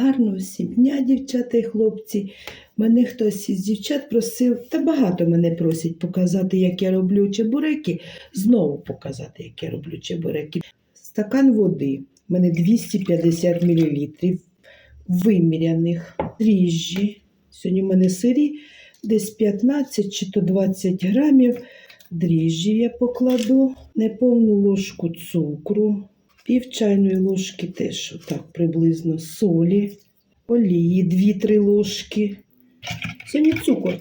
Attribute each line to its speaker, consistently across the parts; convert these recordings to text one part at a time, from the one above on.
Speaker 1: Гарного всім дня, дівчата і хлопці. Мене хтось із дівчат просив, та багато мене просять показати, як я роблю чебуреки. Знову показати, як я роблю чебуреки. Стакан води. У мене 250 мл виміряних дріжджі. Сьогодні в мене сирі десь 15 чи то 20 грамів. Дріжджі я покладу, неповну ложку цукру, пів чайної ложки теж отак приблизно солі, олії 2-3 ложки. Сьогодні цукор.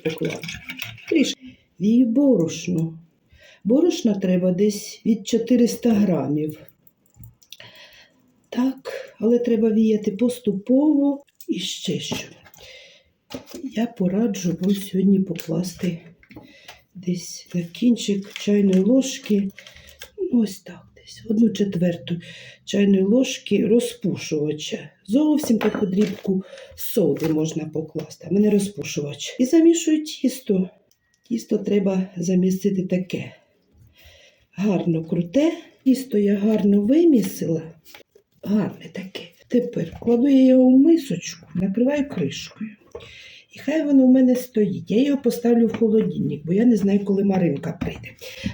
Speaker 1: Трішки. І борошно. Борошна треба десь від 400 грамів. Так, але треба віяти поступово і ще що. Я пораджу вам сьогодні покласти десь на кінчик чайної ложки, ну, ось так, одну четверту чайної ложки розпушувача. Зовсім таку дрібку соди можна покласти, а мене розпушувач. І замішую тісто. Тісто треба замісити таке. Гарно круте. Тісто я гарно вимісила. Гарне таке. Тепер кладу я його в мисочку, накриваю кришкою. І хай воно в мене стоїть. Я його поставлю в холодильник, бо я не знаю, коли Маринка прийде.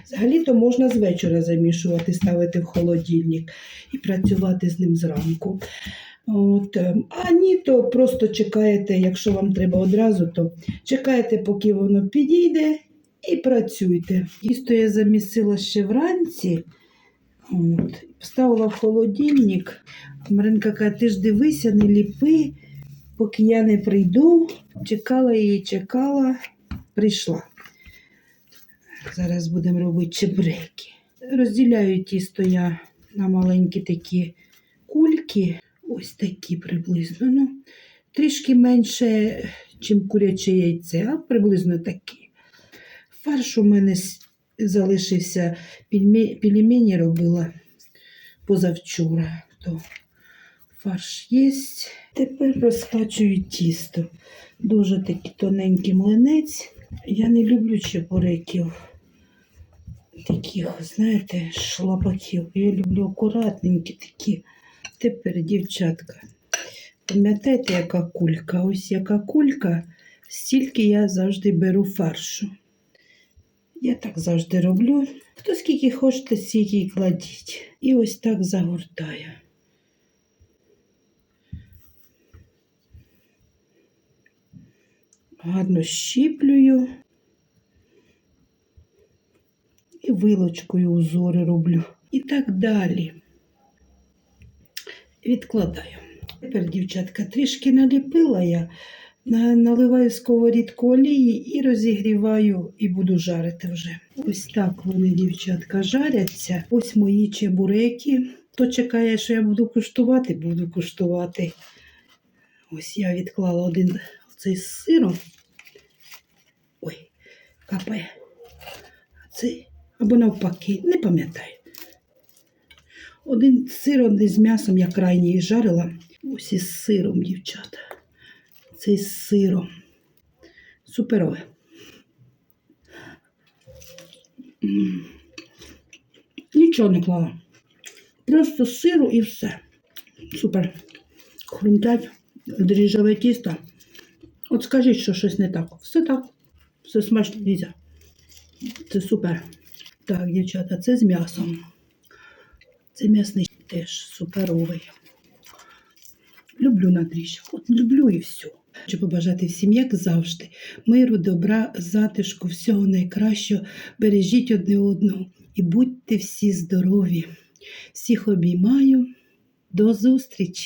Speaker 1: Взагалі-то можна з вечора замішувати, ставити в холодильник і працювати з ним зранку. От. е, А ні, то просто чекаєте, якщо вам треба одразу, то чекаєте, поки воно підійде, і працюйте. Тісто я замісила ще вранці. От. Вставила в холодильник. Маринка каже, ти ж дивися, не ліпи, поки я не прийду. Чекала її, чекала, прийшла. Зараз будемо робити чебуреки. Розділяю тісто я на маленькі такі кульки, ось такі приблизно. Ну, трішки менше, ніж куряче яйце, а приблизно такі. Фарш у мене залишився, пельме- пельмені робила позавчора. То фарш є. Тепер розкачую тісто. Дуже такий тоненький млинець. Я не люблю чебуреків. Таких, знаєте, шлапаків. Я люблю акуратненькі такі. Тепер, дівчатка, пам'ятаєте, яка кулька? Ось яка кулька, стільки я завжди беру фаршу. Я так завжди роблю. Хто скільки хочете, стільки кладіть. І ось так загортаю. Гарно щіплюю і вилочкою узори роблю. І так далі. Відкладаю. Тепер, дівчатка, трішки наліпила я, наливаю сковорідку олії і розігріваю, і буду жарити вже. Ось так вони, дівчатка, жаряться. Ось мої чебуреки. Хто чекає, що я буду куштувати, буду куштувати. Ось я відклала один цей сиром. А цей або навпаки, не пам'ятаю. Один сир, один з м'ясом я крайній жарила. Ось із сиром, дівчата. Цей з сиром. Суперове. Нічого не клала. Просто сиру і все. Супер. Хрумтять дріжджове тісто. От скажіть, що щось не так. Все так. Все смачно Ліза. Це супер. Так, дівчата, це з м'ясом. Це м'ясний теж суперовий. Люблю на дріжджах. От люблю і все. Хочу побажати всім, як завжди, миру, добра, затишку, всього найкращого. Бережіть одне одного і будьте всі здорові. Всіх обіймаю. До зустрічі!